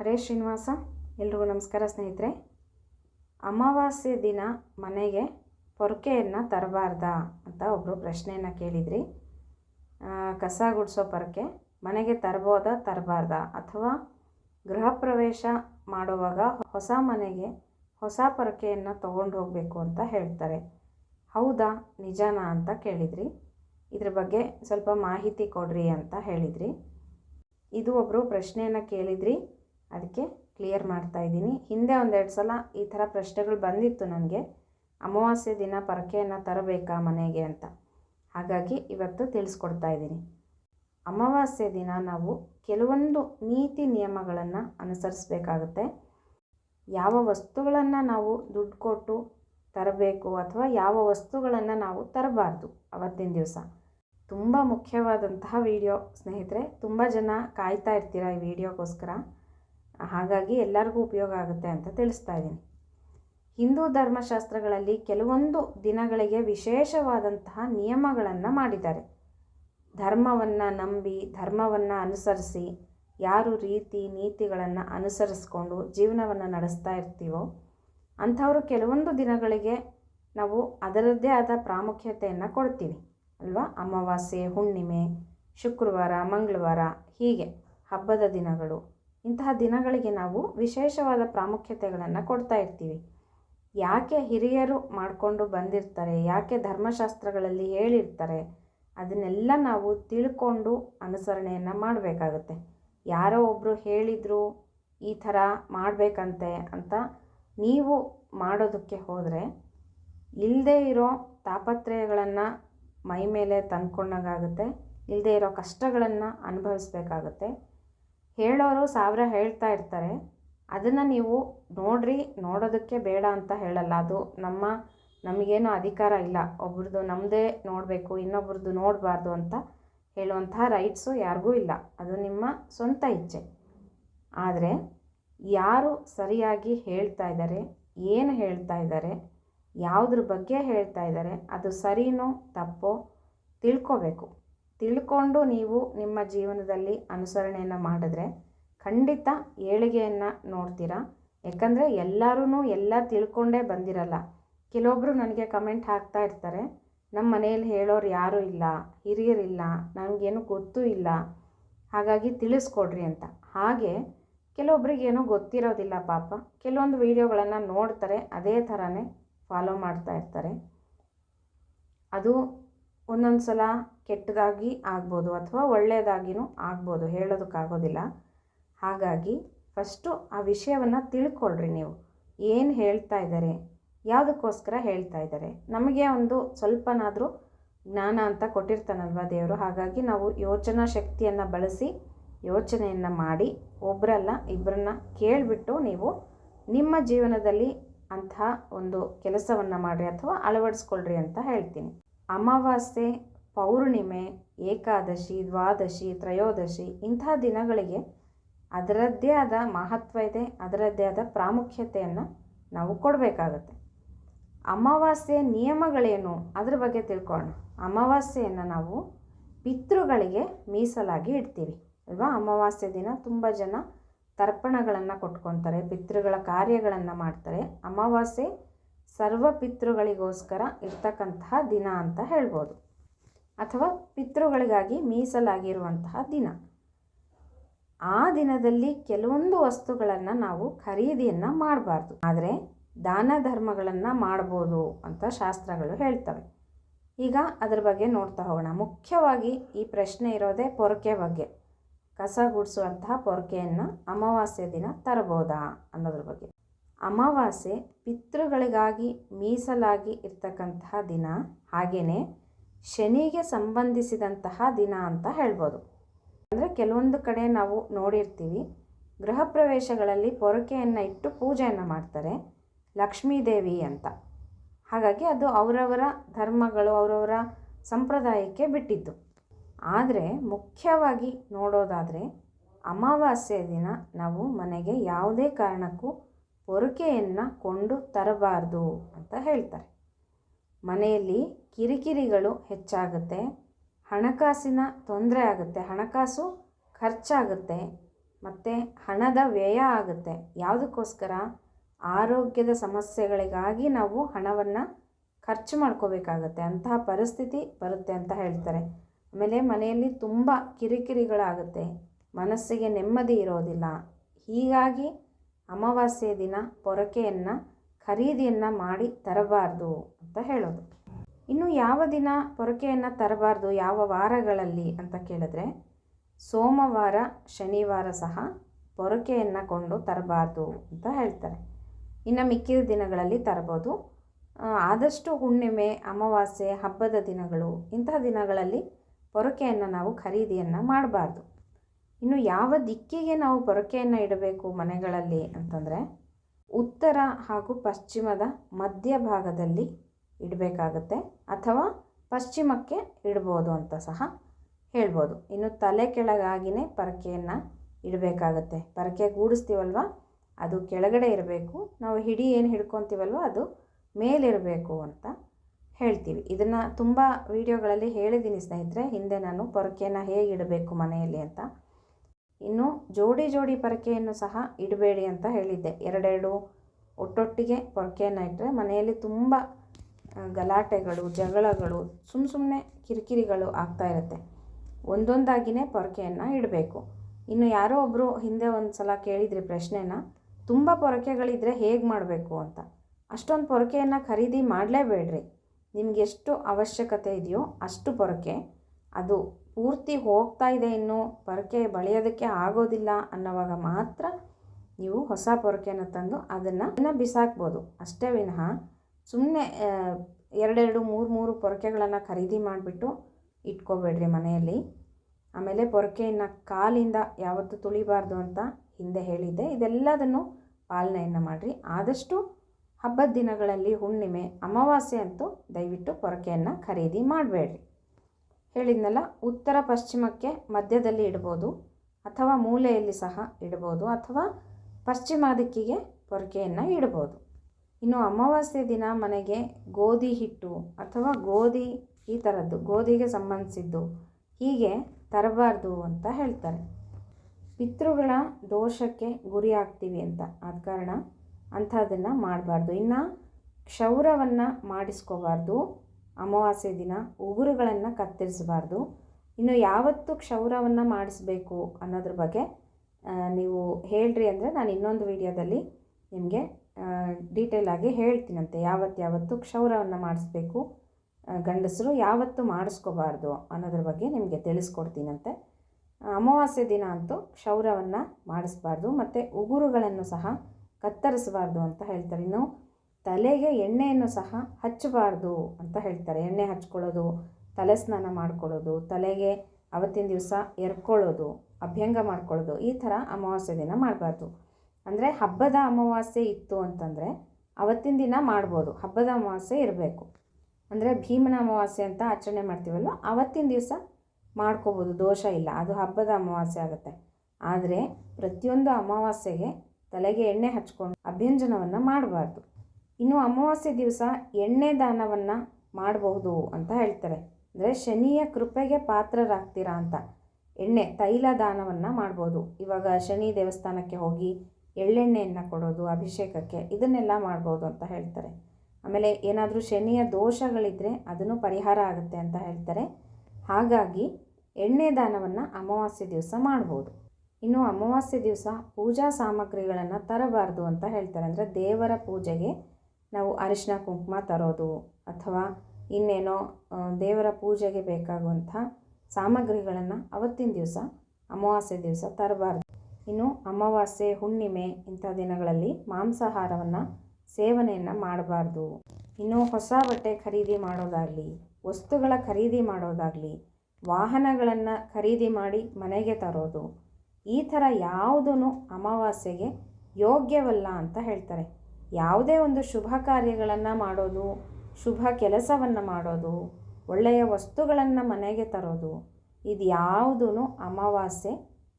ಹರೇ ಶ್ರೀನಿವಾಸ, ಎಲ್ರಿಗೂ ನಮಸ್ಕಾರ ಸ್ನೇಹಿತರೆ. ಅಮಾವಾಸ್ಯೆ ದಿನ ಮನೆಗೆ ಪೊರಕೆಯನ್ನು ತರಬಾರ್ದಾ ಅಂತ ಒಬ್ಬರು ಪ್ರಶ್ನೆಯನ್ನು ಕೇಳಿದ್ರಿ. ಕಸ ಗುಡಿಸೋ ಪೊರಕೆ, ಮನೆಗೆ ತರ್ಬೋದಾ, ತರಬಾರ್ದಾ? ಅಥವಾ ಗೃಹ ಪ್ರವೇಶ ಮಾಡುವಾಗ ಹೊಸ ಮನೆಗೆ ಹೊಸ ಪೊರಕೆಯನ್ನು ತೊಗೊಂಡು ಹೋಗಬೇಕು ಅಂತ ಹೇಳ್ತಾರೆ. ಹೌದಾ, ನಿಜಾನಾ ಅಂತ ಕೇಳಿದ್ರಿ. ಇದ್ರ ಬಗ್ಗೆ ಸ್ವಲ್ಪ ಮಾಹಿತಿ ಕೊಡ್ರಿ ಅಂತ ಹೇಳಿದ್ರಿ. ಇದು ಒಬ್ಬರು ಪ್ರಶ್ನೆಯನ್ನು ಕೇಳಿದ್ರಿ. ಅದಕ್ಕೆ ಕ್ಲಿಯರ್ ಮಾಡ್ತಾ ಇದ್ದೀನಿ. ಹಿಂದೆ ಒಂದೆರಡು ಸಲ ಈ ಥರ ಪ್ರಶ್ನೆಗಳು ಬಂದಿತ್ತು ನನಗೆ. ಅಮಾವಾಸ್ಯೆ ದಿನ ಪರಕೆಯನ್ನು ತರಬೇಕಾ ಮನೆಗೆ ಅಂತ. ಹಾಗಾಗಿ ಇವತ್ತು ತಿಳಿಸ್ಕೊಡ್ತಾ ಇದ್ದೀನಿ. ಅಮಾವಾಸ್ಯೆ ದಿನ ನಾವು ಕೆಲವೊಂದು ನೀತಿ ನಿಯಮಗಳನ್ನು ಅನುಸರಿಸಬೇಕಾಗುತ್ತೆ. ಯಾವ ವಸ್ತುಗಳನ್ನು ನಾವು ದುಡ್ಡು ಕೊಟ್ಟು ತರಬೇಕು ಅಥವಾ ಯಾವ ವಸ್ತುಗಳನ್ನು ನಾವು ತರಬಾರ್ದು ಅವತ್ತಿನ ದಿವಸ. ತುಂಬ ಮುಖ್ಯವಾದಂತಹ ವಿಡಿಯೋ ಸ್ನೇಹಿತರೆ, ತುಂಬ ಜನ ಕಾಯ್ತಾ ಇರ್ತೀರ ಈ ವಿಡಿಯೋಗೋಸ್ಕರ? ಹಾಗಾಗಿ ಎಲ್ಲರಿಗೂ ಉಪಯೋಗ ಆಗುತ್ತೆ ಅಂತ ತಿಳಿಸ್ತಾ ಇದ್ದೀನಿ. ಹಿಂದೂ ಧರ್ಮಶಾಸ್ತ್ರಗಳಲ್ಲಿ ಕೆಲವೊಂದು ದಿನಗಳಿಗೆ ವಿಶೇಷವಾದಂತಹ ನಿಯಮಗಳನ್ನು ಮಾಡಿದ್ದಾರೆ. ಧರ್ಮವನ್ನು ನಂಬಿ, ಧರ್ಮವನ್ನು ಅನುಸರಿಸಿ, ಯಾರು ರೀತಿ ನೀತಿಗಳನ್ನು ಅನುಸರಿಸ್ಕೊಂಡು ಜೀವನವನ್ನು ನಡೆಸ್ತಾ ಇರ್ತೀವೋ, ಅಂಥವರು ಕೆಲವೊಂದು ದಿನಗಳಿಗೆ ನಾವು ಅದರದ್ದೇ ಆದ ಪ್ರಾಮುಖ್ಯತೆಯನ್ನು ಕೊಡ್ತೀವಿ. ಅಲ್ವಾ? ಅಮಾವಾಸ್ಯೆ, ಹುಣ್ಣಿಮೆ, ಶುಕ್ರವಾರ, ಮಂಗಳವಾರ ಹೀಗೆ ಹಬ್ಬದ ದಿನಗಳು. ಇಂತಹ ದಿನಗಳಿಗೆ ನಾವು ವಿಶೇಷವಾದ ಪ್ರಾಮುಖ್ಯತೆಗಳನ್ನು ಕೊಡ್ತಾ ಇರ್ತೀವಿ. ಯಾಕೆ ಹಿರಿಯರು ಮಾಡಿಕೊಂಡು ಬಂದಿರ್ತಾರೆ, ಯಾಕೆ ಧರ್ಮಶಾಸ್ತ್ರಗಳಲ್ಲಿ ಹೇಳಿರ್ತಾರೆ, ಅದನ್ನೆಲ್ಲ ನಾವು ತಿಳ್ಕೊಂಡು ಅನುಸರಣೆಯನ್ನು ಮಾಡಬೇಕಾಗತ್ತೆ. ಯಾರೋ ಒಬ್ಬರು ಹೇಳಿದರು ಈ ಥರ ಮಾಡಬೇಕಂತೆ ಅಂತ ನೀವು ಮಾಡೋದಕ್ಕೆ ಹೋದರೆ ಇಲ್ಲದೇ ಇರೋ ತಾಪತ್ರಯಗಳನ್ನು ಮೈ ಮೇಲೆ ತಂದ್ಕೊಂಡಾಗುತ್ತೆ ಇಲ್ಲದೇ ಇರೋ ಕಷ್ಟಗಳನ್ನು ಅನುಭವಿಸ್ಬೇಕಾಗತ್ತೆ. ಹೇಳೋರು ಸಾವಿರ ಹೇಳ್ತಾ ಇರ್ತಾರೆ. ಅದನ್ನು ನೀವು ನೋಡ್ರಿ, ನೋಡೋದಕ್ಕೆ ಬೇಡ ಅಂತ ಹೇಳಲ್ಲ. ಅದು ನಮ್ಮ, ನಮಗೇನು ಅಧಿಕಾರ ಇಲ್ಲ. ಒಬ್ರದ್ದು ನಮ್ಮದೇ ನೋಡಬೇಕು ಇನ್ನೊಬ್ರದ್ದು ನೋಡಬಾರ್ದು ಅಂತ ಹೇಳುವಂತಹ ರೈಟ್ಸು ಯಾರಿಗೂ ಇಲ್ಲ. ಅದು ನಿಮ್ಮ ಸ್ವಂತ ಇಚ್ಛೆ. ಆದರೆ ಯಾರು ಸರಿಯಾಗಿ ಹೇಳ್ತಾ ಇದ್ದಾರೆ, ಏನು ಹೇಳ್ತಾ ಇದ್ದಾರೆ, ಯಾವುದ್ರ ಬಗ್ಗೆ ಹೇಳ್ತಾ ಇದ್ದಾರೆ, ಅದು ಸರಿನೋ ತಪ್ಪೋ ತಿಳ್ಕೋಬೇಕು. ತಿಳ್ಕೊಂಡು ನೀವು ನಿಮ್ಮ ಜೀವನದಲ್ಲಿ ಅನುಸರಣೆಯನ್ನು ಮಾಡಿದ್ರೆ ಖಂಡಿತ ಏಳಿಗೆಯನ್ನು ನೋಡ್ತೀರಾ. ಯಾಕಂದರೆ ಎಲ್ಲರೂ ಎಲ್ಲ ತಿಳ್ಕೊಂಡೇ ಬಂದಿರಲ್ಲ. ಕೆಲವೊಬ್ಬರು ನನಗೆ ಕಮೆಂಟ್ ಹಾಕ್ತಾ ಇರ್ತಾರೆ ನಮ್ಮ ಮನೆಯಲ್ಲಿ ಹೇಳೋರು ಯಾರೂ ಇಲ್ಲ, ಹಿರಿಯರಿಲ್ಲ ನನಗೇನು ಗೊತ್ತೂ ಇಲ್ಲ. ಹಾಗಾಗಿ ತಿಳಿಸ್ಕೊಡ್ರಿ ಅಂತ. ಹಾಗೆ ಕೆಲವೊಬ್ರಿಗೇನೋ ಗೊತ್ತಿರೋದಿಲ್ಲ ಪಾಪ. ಕೆಲವೊಂದು ವೀಡಿಯೋಗಳನ್ನು ನೋಡ್ತಾರೆ, ಅದೇ ಥರನೇ ಫಾಲೋ ಮಾಡ್ತಾ ಇರ್ತಾರೆ. ಅದು ಒಂದೊಂದು ಸಲ ಕೆಟ್ಟದಾಗಿ ಆಗ್ಬೋದು ಅಥವಾ ಒಳ್ಳೆಯದಾಗಿನೂ ಆಗ್ಬೋದು, ಹೇಳೋದಕ್ಕಾಗೋದಿಲ್ಲ. ಹಾಗಾಗಿ ಫಸ್ಟು ಆ ವಿಷಯವನ್ನು ತಿಳ್ಕೊಳ್ರಿ ನೀವು. ಏನು ಹೇಳ್ತಾ ಇದ್ದಾರೆ? ಯಾವುದಕ್ಕೋಸ್ಕರ ಹೇಳ್ತಾ ಇದ್ದಾರೆ? ನಮಗೆ ಒಂದು ಸ್ವಲ್ಪನಾದರೂ ಜ್ಞಾನ ಅಂತ ಕೊಟ್ಟಿರ್ತಾನಲ್ವ ದೇವರು? ಹಾಗಾಗಿ ನಾವು ಯೋಚನಾ ಶಕ್ತಿಯನ್ನು ಬಳಸಿ ಯೋಚನೆಯನ್ನು ಮಾಡಿ ಒಬ್ಬರಲ್ಲ ಇಬ್ಬರನ್ನ ಕೇಳಿಬಿಟ್ಟು ನೀವು ನಿಮ್ಮ ಜೀವನದಲ್ಲಿ ಅಂತಹ ಒಂದು ಕೆಲಸವನ್ನು ಮಾಡಿರಿ ಅಥವಾ ಅಳವಡಿಸ್ಕೊಳ್ರಿ ಅಂತ ಹೇಳ್ತೀನಿ. ಅಮಾವಾಸ್ಯೆ ಪೌರ್ಣಿಮೆ, ಏಕಾದಶಿ, ದ್ವಾದಶಿ, ತ್ರಯೋದಶಿ ಇಂಥ ದಿನಗಳಿಗೆ ಅದರದ್ದೇ ಆದ ಮಹತ್ವ ಇದೆ, ಅದರದ್ದೇ ಆದ ಪ್ರಾಮುಖ್ಯತೆಯನ್ನು ನಾವು ಕೊಡಬೇಕಾಗತ್ತೆ. ಅಮಾವಾಸ್ಯೆ ನಿಯಮಗಳೇನು? ಅದ್ರ ಬಗ್ಗೆ ತಿಳ್ಕೊಳ್ಳೋಣ. ಅಮಾವಾಸ್ಯೆಯನ್ನು ನಾವು ಪಿತೃಗಳಿಗೆ ಮೀಸಲಾಗಿ ಇಡ್ತೀವಿ ಅಲ್ವಾ? ಅಮಾವಾಸ್ಯೆ ದಿನ ತುಂಬ ಜನ ತರ್ಪಣಗಳನ್ನು ಕೊಟ್ಕೊತಾರೆ, ಪಿತೃಗಳ ಕಾರ್ಯಗಳನ್ನು ಮಾಡ್ತಾರೆ. ಅಮಾವಾಸ್ಯೆ ಸರ್ವ ಪಿತೃಗಳಿಗೋಸ್ಕರ ಇರ್ತಕ್ಕಂತಹ ದಿನ ಅಂತ ಹೇಳ್ಬೋದು. ಅಥವಾ ಪಿತೃಗಳಿಗಾಗಿ ಮೀಸಲಾಗಿರುವಂತಹ ದಿನ. ಆ ದಿನದಲ್ಲಿ ಕೆಲವೊಂದು ವಸ್ತುಗಳನ್ನು ನಾವು ಖರೀದಿಯನ್ನು ಮಾಡಬಾರ್ದು. ಆದರೆ ದಾನ ಧರ್ಮಗಳನ್ನು ಮಾಡ್ಬೋದು ಅಂತ ಶಾಸ್ತ್ರಗಳು ಹೇಳ್ತವೆ. ಈಗ ಅದರ ಬಗ್ಗೆ ನೋಡ್ತಾ ಹೋಗೋಣ. ಮುಖ್ಯವಾಗಿ ಈ ಪ್ರಶ್ನೆ ಇರೋದೇ ಪೊರಕೆ ಬಗ್ಗೆ. ಕಸ ಗುಡಿಸುವಂತಹ ಪೊರಕೆಯನ್ನು ಅಮಾವಾಸ್ಯೆ ದಿನ ತರಬೋದಾ ಅನ್ನೋದ್ರ ಬಗ್ಗೆ. ಅಮಾವಾಸ್ಯೆ ಪಿತೃಗಳಿಗಾಗಿ ಮೀಸಲಾಗಿ ಇರ್ತಕ್ಕಂತಹ ದಿನ ಹಾಗೆಯೇ ಶನಿಗೆ ಸಂಬಂಧಿಸಿದಂತಹ ದಿನ ಅಂತ ಹೇಳ್ಬೋದು. ಅಂದರೆ ಕೆಲವೊಂದು ಕಡೆ ನಾವು ನೋಡಿರ್ತೀವಿ, ಗೃಹ ಪ್ರವೇಶಗಳಲ್ಲಿ ಪೊರಕೆಯನ್ನು ಇಟ್ಟು ಪೂಜೆಯನ್ನು ಮಾಡ್ತಾರೆ ಲಕ್ಷ್ಮೀದೇವಿ ಅಂತ. ಹಾಗಾಗಿ ಅದು ಅವರವರ ಧರ್ಮಗಳು, ಅವರವರ ಸಂಪ್ರದಾಯಕ್ಕೆ ಬಿಟ್ಟಿದ್ದು. ಆದರೆ ಮುಖ್ಯವಾಗಿ ನೋಡೋದಾದರೆ ಅಮಾವಾಸ್ಯೆ ದಿನ ನಾವು ಮನೆಗೆ ಯಾವುದೇ ಕಾರಣಕ್ಕೂ ಪೊರಕೆಯನ್ನು ಕೊಂಡು ತರಬಾರ್ದು ಅಂತ ಹೇಳ್ತಾರೆ. ಮನೆಯಲ್ಲಿ ಕಿರಿಕಿರಿಗಳು ಹೆಚ್ಚಾಗುತ್ತೆ, ಹಣಕಾಸಿನ ತೊಂದರೆ ಆಗುತ್ತೆ, ಹಣಕಾಸು ಖರ್ಚಾಗುತ್ತೆ, ಮತ್ತು ಹಣದ ವ್ಯಯ ಆಗುತ್ತೆ. ಯಾವುದಕ್ಕೋಸ್ಕರ? ಆರೋಗ್ಯದ ಸಮಸ್ಯೆಗಳಿಗಾಗಿ ನಾವು ಹಣವನ್ನು ಖರ್ಚು ಮಾಡ್ಕೋಬೇಕಾಗತ್ತೆ. ಅಂತಹ ಪರಿಸ್ಥಿತಿ ಬರುತ್ತೆ ಅಂತ ಹೇಳ್ತಾರೆ. ಆಮೇಲೆ ಮನೆಯಲ್ಲಿ ತುಂಬ ಕಿರಿಕಿರಿಗಳಾಗುತ್ತೆ. ಮನಸ್ಸಿಗೆ ನೆಮ್ಮದಿ ಇರೋದಿಲ್ಲ. ಹೀಗಾಗಿ ಅಮಾವಾಸ್ಯೆ ದಿನ ಪೊರಕೆಯನ್ನು ಖರೀದಿಯನ್ನು ಮಾಡಿ ತರಬಾರ್ದು ಅಂತ ಹೇಳೋದು. ಇನ್ನು ಯಾವ ದಿನ ಪೊರಕೆಯನ್ನು ತರಬಾರ್ದು, ಯಾವ ವಾರಗಳಲ್ಲಿ ಅಂತ ಕೇಳಿದ್ರೆ, ಸೋಮವಾರ, ಶನಿವಾರ ಸಹ ಪೊರಕೆಯನ್ನು ಕೊಂಡು ತರಬಾರ್ದು ಅಂತ ಹೇಳ್ತಾರೆ. ಇನ್ನು ಮಿಕ್ಕಿದ ದಿನಗಳಲ್ಲಿ ತರಬೋದು. ಆದಷ್ಟು ಹುಣ್ಣಿಮೆ, ಅಮಾವಾಸ್ಯೆ, ಹಬ್ಬದ ದಿನಗಳು ಇಂತಹ ದಿನಗಳಲ್ಲಿ ಪೊರಕೆಯನ್ನು ನಾವು ಖರೀದಿಯನ್ನು ಮಾಡಬಾರ್ದು. ಇನ್ನು ಯಾವ ದಿಕ್ಕಿಗೆ ನಾವು ಪೊರಕೆಯನ್ನು ಇಡಬೇಕು ಮನೆಗಳಲ್ಲಿ ಅಂತಂದರೆ ಉತ್ತರ ಹಾಗೂ ಪಶ್ಚಿಮದ ಮಧ್ಯಭಾಗದಲ್ಲಿ ಇಡಬೇಕಾಗತ್ತೆ ಅಥವಾ ಪಶ್ಚಿಮಕ್ಕೆ ಇಡ್ಬೋದು ಅಂತ ಸಹ ಹೇಳ್ಬೋದು. ಇನ್ನು ತಲೆ ಕೆಳಗಾಗಿನೇ ಪರಕೆಯನ್ನು ಇಡಬೇಕಾಗತ್ತೆ. ಪರಕೆ ಗೂಡಿಸ್ತೀವಲ್ವ? ಅದು ಕೆಳಗಡೆ ಇರಬೇಕು. ನಾವು ಹಿಡಿ ಏನು ಹಿಡ್ಕೊತೀವಲ್ವ? ಅದು ಮೇಲಿರಬೇಕು ಅಂತ ಹೇಳ್ತೀವಿ. ಇದನ್ನು ತುಂಬ ವೀಡಿಯೋಗಳಲ್ಲಿ ಹೇಳಿದ್ದೀನಿ ಸ್ನೇಹಿತರೆ. ಹಿಂದೆ ನಾನು ಪೊರಕೆಯನ್ನು ಹೇಗೆ ಇಡಬೇಕು ಮನೆಯಲ್ಲಿ ಅಂತ. ಇನ್ನು ಜೋಡಿ ಜೋಡಿ ಪೊರಕೆಯನ್ನು ಸಹ ಇಡಬೇಡಿ ಅಂತ ಹೇಳಿದ್ದೆ. ಎರಡೆರಡು ಒಟ್ಟೊಟ್ಟಿಗೆ ಪೊರಕೆಯನ್ನು ಇಟ್ಟರೆ ಮನೆಯಲ್ಲಿ ತುಂಬ ಗಲಾಟೆಗಳು, ಜಗಳಗಳು ಸುಮ್ಮ ಸುಮ್ಮನೆ ಕಿರಿಕಿರಿಗಳು ಆಗ್ತಾ ಇರುತ್ತೆ. ಒಂದೊಂದಾಗಿಯೇ ಪೊರಕೆಯನ್ನು ಇಡಬೇಕು. ಇನ್ನು ಯಾರೋ ಒಬ್ಬರು ಹಿಂದೆ ಒಂದು ಸಲ ಕೇಳಿದ್ರಿ ಪ್ರಶ್ನೆನ, ತುಂಬ ಪೊರಕೆಗಳಿದ್ರೆ ಹೇಗೆ ಮಾಡಬೇಕು ಅಂತ? ಅಷ್ಟೊಂದು ಪೊರಕೆಯನ್ನು ಖರೀದಿ ಮಾಡಲೇಬೇಡ್ರಿ. ನಿಮಗೆಷ್ಟು ಅವಶ್ಯಕತೆ ಇದೆಯೋ ಅಷ್ಟು ಪೊರಕೆ. ಅದು ಪೂರ್ತಿ ಹೋಗ್ತಾ ಇದೆ ಇನ್ನು ಪೊರಕೆ ಬಳಿಯೋದಕ್ಕೆ ಆಗೋದಿಲ್ಲ ಅನ್ನೋವಾಗ ಮಾತ್ರ ನೀವು ಹೊಸ ಪೊರಕೆಯನ್ನು ತಂದು ಅದನ್ನು ಅದನ್ನು ಬಿಸಾಕ್ಬೋದು. ಅಷ್ಟೇ ವಿನಃ ಸುಮ್ಮನೆ ಎರಡೆರಡು, ಮೂರು ಮೂರು ಪೊರಕೆಗಳನ್ನು ಖರೀದಿ ಮಾಡಿಬಿಟ್ಟು ಇಟ್ಕೋಬೇಡ್ರಿ ಮನೆಯಲ್ಲಿ. ಆಮೇಲೆ ಪೊರಕೆಯನ್ನು ಕಾಲಿಂದ ಯಾವತ್ತೂ ತುಳಿಬಾರ್ದು ಅಂತ ಹಿಂದೆ ಹೇಳಿದ್ದೆ. ಇದೆಲ್ಲದನ್ನು ಪಾಲನೆಯನ್ನು ಮಾಡಿರಿ. ಆದಷ್ಟು ಹಬ್ಬದ ದಿನಗಳಲ್ಲಿ ಹುಣ್ಣಿಮೆ, ಅಮಾವಾಸ್ಯೆ ಅಂತೂ ದಯವಿಟ್ಟು ಪೊರಕೆಯನ್ನು ಖರೀದಿ ಮಾಡಬೇಡ್ರಿ. ಹೇಳಿದ್ನಲ್ಲ, ಉತ್ತರ ಪಶ್ಚಿಮಕ್ಕೆ ಮಧ್ಯದಲ್ಲಿ ಇಡ್ಬೋದು ಅಥವಾ ಮೂಲೆಯಲ್ಲಿ ಸಹ ಇಡ್ಬೋದು ಅಥವಾ ಪಶ್ಚಿಮ ದಿಕ್ಕಿಗೆ ಪೊರಕೆಯನ್ನು ಇಡ್ಬೋದು. ಇನ್ನು ಅಮಾವಾಸ್ಯೆ ದಿನ ಮನೆಗೆ ಗೋಧಿ ಹಿಟ್ಟು ಅಥವಾ ಗೋಧಿ ಈ ಥರದ್ದು ಗೋಧಿಗೆ ಸಂಬಂಧಿಸಿದ್ದು ಹೀಗೆ ತರಬಾರ್ದು ಅಂತ ಹೇಳ್ತಾರೆ. ಪಿತೃಗಳ ದೋಷಕ್ಕೆ ಗುರಿ ಆಗ್ತೀವಿ ಅಂತ ಆದ ಕಾರಣ ಅಂಥದ್ದನ್ನು ಮಾಡಬಾರ್ದು. ಇನ್ನು ಕ್ಷೌರವನ್ನು ಮಾಡಿಸ್ಕೋಬಾರ್ದು. ಅಮಾವಾಸ್ಯೆ ದಿನ ಉಗುರುಗಳನ್ನು ಕತ್ತರಿಸಬಾರ್ದು. ಇನ್ನು ಯಾವತ್ತು ಕ್ಷೌರವನ್ನು ಮಾಡಿಸ್ಬೇಕು ಅನ್ನೋದ್ರ ಬಗ್ಗೆ ನೀವು ಹೇಳ್ರಿ ಅಂದರೆ ನಾನು ಇನ್ನೊಂದು ವಿಡಿಯೋದಲ್ಲಿ ನಿಮಗೆ ಡೀಟೇಲ್ ಆಗಿ ಹೇಳ್ತೀನಂತೆ. ಯಾವತ್ತು ಯಾವತ್ತು ಕ್ಷೌರವನ್ನು ಮಾಡಿಸ್ಬೇಕು ಗಂಡಸರು ಯಾವತ್ತು ಮಾಡಿಸ್ಕೋಬಾರ್ದು ಅನ್ನೋದ್ರ ಬಗ್ಗೆ ನಿಮಗೆ ತಿಳಿಸ್ಕೊಡ್ತೀನಂತೆ. ಅಮಾವಾಸ್ಯೆ ದಿನ ಅಂತೂ ಕ್ಷೌರವನ್ನು ಮಾಡಿಸ್ಬಾರ್ದು, ಮತ್ತು ಉಗುರುಗಳನ್ನು ಸಹ ಕತ್ತರಿಸಬಾರ್ದು ಅಂತ ಹೇಳ್ತಾರೆ. ಇನ್ನು ತಲೆಗೆ ಎಣ್ಣೆಯನ್ನು ಸಹ ಹಚ್ಚಬಾರ್ದು ಅಂತ ಹೇಳ್ತಾರೆ. ಎಣ್ಣೆ ಹಚ್ಕೊಳ್ಳೋದು, ತಲೆ ಸ್ನಾನ ಮಾಡ್ಕೊಳ್ಳೋದು, ತಲೆಗೆ ಅವತ್ತಿನ ದಿವಸ ಎರ್ಕೊಳ್ಳೋದು, ಅಭ್ಯಂಗ ಮಾಡ್ಕೊಳ್ಳೋದು, ಈ ಥರ ಅಮಾವಾಸ್ಯೆ ದಿನ ಮಾಡಬಾರ್ದು. ಅಂದರೆ ಹಬ್ಬದ ಅಮಾವಾಸ್ಯೆ ಇತ್ತು ಅಂತಂದರೆ ಅವತ್ತಿನ ದಿನ ಮಾಡ್ಬೋದು. ಹಬ್ಬದ ಅಮಾವಾಸ್ಯೆ ಇರಬೇಕು. ಅಂದರೆ ಭೀಮನ ಅಮಾವಾಸ್ಯೆ ಅಂತ ಆಚರಣೆ ಮಾಡ್ತೀವಲ್ಲ ಅವತ್ತಿನ ದಿವಸ ಮಾಡ್ಕೋಬೋದು. ದೋಷ ಇಲ್ಲ. ಅದು ಹಬ್ಬದ ಅಮಾವಾಸ್ಯೆ ಆಗುತ್ತೆ. ಆದರೆ ಪ್ರತಿಯೊಂದು ಅಮಾವಾಸ್ಯೆಗೆ ತಲೆಗೆ ಎಣ್ಣೆ ಹಚ್ಕೊಂಡು ಅಭ್ಯಂಜನವನ್ನು ಮಾಡಬಾರ್ದು. ಇನ್ನು ಅಮಾವಾಸ್ಯೆ ದಿವಸ ಎಣ್ಣೆ ದಾನವನ್ನು ಮಾಡಬಹುದು ಅಂತ ಹೇಳ್ತಾರೆ. ಅಂದರೆ ಶನಿಯ ಕೃಪೆಗೆ ಪಾತ್ರರಾಗ್ತೀರಾ ಅಂತ. ಎಣ್ಣೆ, ತೈಲ ದಾನವನ್ನು ಮಾಡ್ಬೋದು. ಇವಾಗ ಶನಿ ದೇವಸ್ಥಾನಕ್ಕೆ ಹೋಗಿ ಎಳ್ಳೆಣ್ಣೆಯನ್ನು ಕೊಡೋದು, ಅಭಿಷೇಕಕ್ಕೆ ಇದನ್ನೆಲ್ಲ ಮಾಡ್ಬೋದು ಅಂತ ಹೇಳ್ತಾರೆ. ಆಮೇಲೆ ಏನಾದರೂ ಶನಿಯ ದೋಷಗಳಿದ್ದರೆ ಅದನ್ನು ಪರಿಹಾರ ಆಗುತ್ತೆ ಅಂತ ಹೇಳ್ತಾರೆ. ಹಾಗಾಗಿ ಎಣ್ಣೆ ದಾನವನ್ನು ಅಮಾವಾಸ್ಯೆ ದಿವಸ ಮಾಡ್ಬೋದು. ಇನ್ನು ಅಮಾವಾಸ್ಯೆ ದಿವಸ ಪೂಜಾ ಸಾಮಗ್ರಿಗಳನ್ನು ತರಬಾರ್ದು ಅಂತ ಹೇಳ್ತಾರೆ. ಅಂದರೆ ದೇವರ ಪೂಜೆಗೆ ನಾವು ಅರಿಶಿನ ಕುಂಕುಮ ತರೋದು ಅಥವಾ ಇನ್ನೇನೋ ದೇವರ ಪೂಜೆಗೆ ಬೇಕಾಗುವಂಥ ಸಾಮಗ್ರಿಗಳನ್ನು ಅವತ್ತಿನ ದಿವಸ, ಅಮಾವಾಸ್ಯೆ ದಿವಸ ತರಬಾರ್ದು. ಇನ್ನು ಅಮಾವಾಸ್ಯೆ, ಹುಣ್ಣಿಮೆ ಇಂಥ ದಿನಗಳಲ್ಲಿ ಮಾಂಸಾಹಾರವನ್ನು ಸೇವನೆಯನ್ನು ಮಾಡಬಾರ್ದು. ಇನ್ನು ಹೊಸ ಬಟ್ಟೆ ಖರೀದಿ ಮಾಡೋದಾಗಲಿ, ವಸ್ತುಗಳ ಖರೀದಿ ಮಾಡೋದಾಗಲಿ, ವಾಹನಗಳನ್ನು ಖರೀದಿ ಮಾಡಿ ಮನೆಗೆ ತರೋದು, ಈ ಥರ ಯಾವುದೂ ಅಮಾವಾಸ್ಯೆಗೆ ಯೋಗ್ಯವಲ್ಲ ಅಂತ ಹೇಳ್ತಾರೆ. ಯಾವುದೇ ಒಂದು ಶುಭ ಕಾರ್ಯಗಳನ್ನು ಮಾಡೋದು, ಶುಭ ಕೆಲಸವನ್ನು ಮಾಡೋದು, ಒಳ್ಳೆಯ ವಸ್ತುಗಳನ್ನು ಮನೆಗೆ ತರೋದು, ಇದು ಯಾವುದೂ ಅಮಾವಾಸ್ಯೆ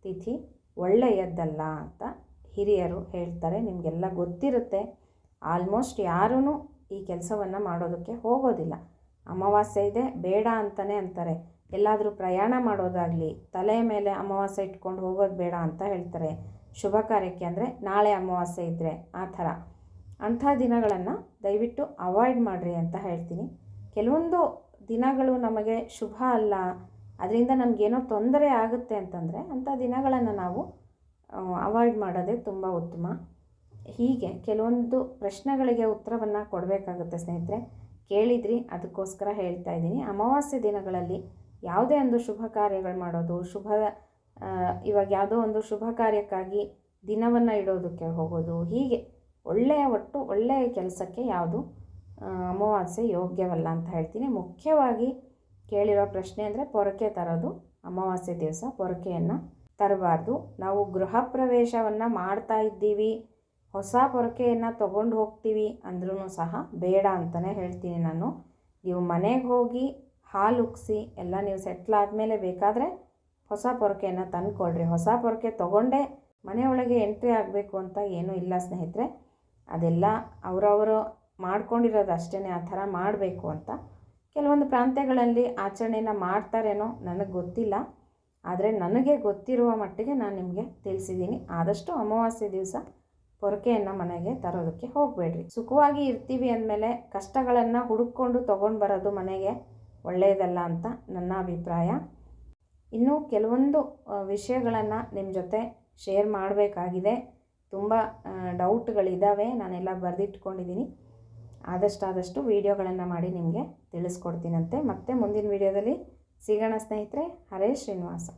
ತಿಥಿ ಒಳ್ಳೆಯದ್ದಲ್ಲ ಅಂತ ಹಿರಿಯರು ಹೇಳ್ತಾರೆ. ನಿಮಗೆಲ್ಲ ಗೊತ್ತಿರುತ್ತೆ. ಆಲ್ಮೋಸ್ಟ್ ಯಾರೂ ಈ ಕೆಲಸವನ್ನು ಮಾಡೋದಕ್ಕೆ ಹೋಗೋದಿಲ್ಲ. ಅಮಾವಾಸ್ಯೆ ಇದೆ, ಬೇಡ ಅಂತಲೇ ಅಂತಾರೆ. ಎಲ್ಲಾದರೂ ಪ್ರಯಾಣ ಮಾಡೋದಾಗಲಿ, ತಲೆ ಮೇಲೆ ಅಮಾವಾಸ್ಯೆ ಇಟ್ಕೊಂಡು ಹೋಗೋದು ಬೇಡ ಅಂತ ಹೇಳ್ತಾರೆ. ಶುಭ ಕಾರ್ಯಕ್ಕೆ ಅಂದರೆ ನಾಳೆ ಅಮಾವಾಸ್ಯೆ ಇದ್ದರೆ ಆ ಥರ. ಅಂಥ ದಿನಗಳನ್ನು ದಯವಿಟ್ಟು ಅವಾಯ್ಡ್ ಮಾಡಿರಿ ಅಂತ ಹೇಳ್ತೀನಿ. ಕೆಲವೊಂದು ದಿನಗಳು ನಮಗೆ ಶುಭ ಅಲ್ಲ, ಅದರಿಂದ ನಮಗೇನೋ ತೊಂದರೆ ಆಗುತ್ತೆ ಅಂತಂದರೆ ಅಂಥ ದಿನಗಳನ್ನು ನಾವು ಅವಾಯ್ಡ್ ಮಾಡೋದೇ ತುಂಬ ಉತ್ತಮ. ಹೀಗೆ ಕೆಲವೊಂದು ಪ್ರಶ್ನೆಗಳಿಗೆ ಉತ್ತರವನ್ನು ಕೊಡಬೇಕಾಗುತ್ತೆ ಸ್ನೇಹಿತರೆ. ಕೇಳಿದ್ರಿ, ಅದಕ್ಕೋಸ್ಕರ ಹೇಳ್ತಾ ಇದ್ದೀನಿ. ಅಮಾವಾಸ್ಯೆ ದಿನಗಳಲ್ಲಿ ಯಾವುದೇ ಒಂದು ಶುಭ ಕಾರ್ಯಗಳು ಮಾಡೋದು, ಶುಭ ಇವಾಗ ಯಾವುದೋ ಒಂದು ಶುಭ ಕಾರ್ಯಕ್ಕಾಗಿ ದಿನವನ್ನು ಇಡೋದಕ್ಕೆ ಹೋಗೋದು, ಹೀಗೆ ಒಳ್ಳೆಯ ಒಟ್ಟು ಒಳ್ಳೆಯ ಕೆಲಸಕ್ಕೆ ಯಾವುದು ಅಮಾವಾಸ್ಯೆ ಯೋಗ್ಯವಲ್ಲ ಅಂತ ಹೇಳ್ತೀನಿ. ಮುಖ್ಯವಾಗಿ ಕೇಳಿರೋ ಪ್ರಶ್ನೆ ಅಂದರೆ ಪೊರಕೆ ತರೋದು, ಅಮಾವಾಸ್ಯೆ ದಿವಸ ಪೊರಕೆಯನ್ನು ತರಬಾರ್ದು. ನಾವು ಗೃಹ ಪ್ರವೇಶವನ್ನು ಮಾಡ್ತಾ ಇದ್ದೀವಿ, ಹೊಸ ಪೊರಕೆಯನ್ನು ತೊಗೊಂಡು ಹೋಗ್ತೀವಿ ಅಂದ್ರೂ ಸಹ ಬೇಡ ಅಂತಲೇ ಹೇಳ್ತೀನಿ ನಾನು. ನೀವು ಮನೆಗೆ ಹೋಗಿ ಹಾಲು ಉಕ್ಸಿ, ಎಲ್ಲ ನೀವು ಸೆಟ್ಲ್ ಆದಮೇಲೆ ಬೇಕಾದರೆ ಹೊಸ ಪೊರಕೆಯನ್ನು ತಂದುಕೊಳ್ಳ್ರಿ ಹೊಸ ಪೊರಕೆ ತೊಗೊಂಡೇ ಮನೆಯೊಳಗೆ ಎಂಟ್ರಿ ಆಗಬೇಕು ಅಂತ ಏನೂ ಇಲ್ಲ ಸ್ನೇಹಿತರೆ. ಅದೆಲ್ಲ ಅವರವರು ಮಾಡ್ಕೊಂಡಿರೋದು ಅಷ್ಟೇ ಆ ಥರ ಮಾಡಬೇಕು ಅಂತ. ಕೆಲವೊಂದು ಪ್ರಾಂತ್ಯಗಳಲ್ಲಿ ಆಚರಣೆನ ಮಾಡ್ತಾರೇನೋ ನನಗೆ ಗೊತ್ತಿಲ್ಲ. ಆದರೆ ನನಗೆ ಗೊತ್ತಿರುವ ಮಟ್ಟಿಗೆ ನಾನು ನಿಮಗೆ ತಿಳಿಸಿದ್ದೀನಿ. ಆದಷ್ಟು ಅಮಾವಾಸ್ಯೆ ದಿವಸ ಪೊರಕೆಯನ್ನು ಮನೆಗೆ ತರೋದಕ್ಕೆ ಹೋಗಬೇಡ್ರಿ. ಸುಖವಾಗಿ ಇರ್ತೀವಿ ಅಂದಮೇಲೆ ಕಷ್ಟಗಳನ್ನು ಹುಡುಕೊಂಡು ತೊಗೊಂಡು ಬರೋದು ಮನೆಗೆ ಒಳ್ಳೆಯದಲ್ಲ ಅಂತ ನನ್ನ ಅಭಿಪ್ರಾಯ. ಇನ್ನೂ ಕೆಲವೊಂದು ವಿಷಯಗಳನ್ನು ನಿಮ್ಮ ಜೊತೆ ಶೇರ್ ಮಾಡಬೇಕಾಗಿದೆ. ತುಂಬ ಡೌಟ್ಗಳಿದ್ದಾವೆ ನಾನೆಲ್ಲ ಬರೆದಿಟ್ಕೊಂಡಿದ್ದೀನಿ ಆದಷ್ಟಾದಷ್ಟು ಆದಷ್ಟು ವೀಡಿಯೋಗಳನ್ನು ಮಾಡಿ ನಿಮಗೆ ತಿಳಿಸ್ಕೊಡ್ತೀನಂತೆ. ಮತ್ತೆ ಮುಂದಿನ ವೀಡಿಯೋದಲ್ಲಿ ಸಿಗೋಣ ಸ್ನೇಹಿತರೆ. ಹರೇ ಶ್ರೀನಿವಾಸ.